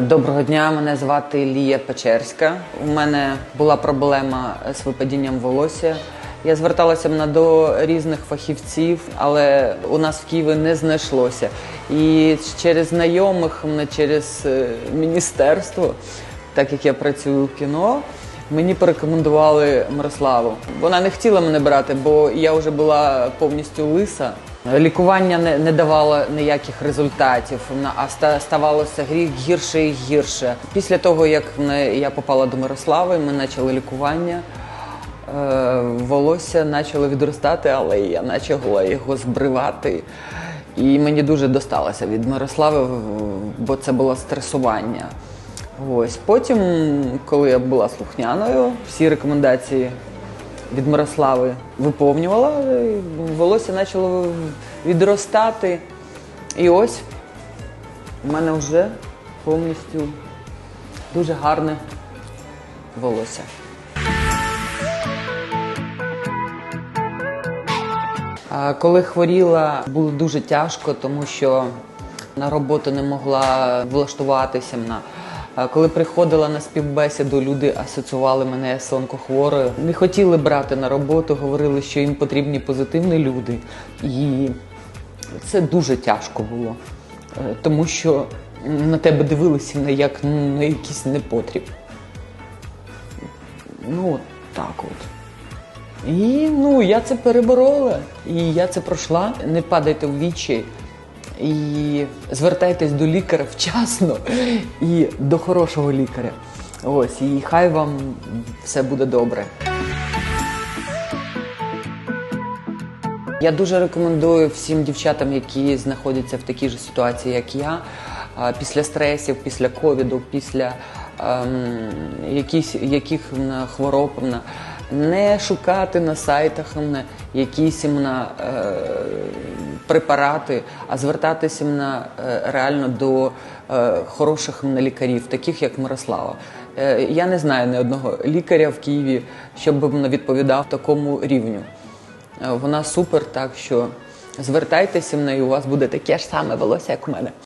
Доброго дня, мене звати Лія Печерська. У мене була проблема з випадінням волосся. Я зверталася на до різних фахівців, але у нас в Києві не знайшлося. І через знайомих, через е, міністерство, так як я працюю в кіно, мені порекомендували Мирославу. Вона не хотіла мене брати, бо я вже була повністю лиса. Лікування не, не давало ніяких результатів, а ставалося гірше і гірше. Після того, як я попала до Мирослави, ми почали лікування. Е, волосся почало відростати, але я почала його збривати. І мені дуже досталося від Мирослави, бо це було стресування. Ось потім, коли я була слухняною, всі рекомендації від Мирослави виповнювала, волосся почало відростати. І ось у мене вже повністю дуже гарне волосся. Коли хворіла, було дуже тяжко, тому що на роботу не могла влаштуватися. На коли приходила на співбесіду, люди асоціювали мене з онкохворою. Не хотіли брати на роботу, говорили, що їм потрібні позитивні люди. І це дуже тяжко було, Е, тому що на тебе дивилися на як на якийсь непотріб. Ну, так от. І ну, я це переборола, і я це пройшла. Не падайте в вічі і звертайтесь до лікаря вчасно і до хорошого лікаря. Ось, і хай вам все буде добре. Я дуже рекомендую всім дівчатам, які знаходяться в такій ж ситуації, як я, після стресів, після ковіду, після ем, якісь, яких хвороб, не шукати на сайтах якісь м, е, препарати, а звертатися м, е, реально до е, хороших лікарів, таких як Мирослава. Е, я не знаю ні одного лікаря в Києві, щоб відповідав такому рівню. Вона супер, так що звертайтеся на неї, у вас буде таке ж саме волосся, як у мене.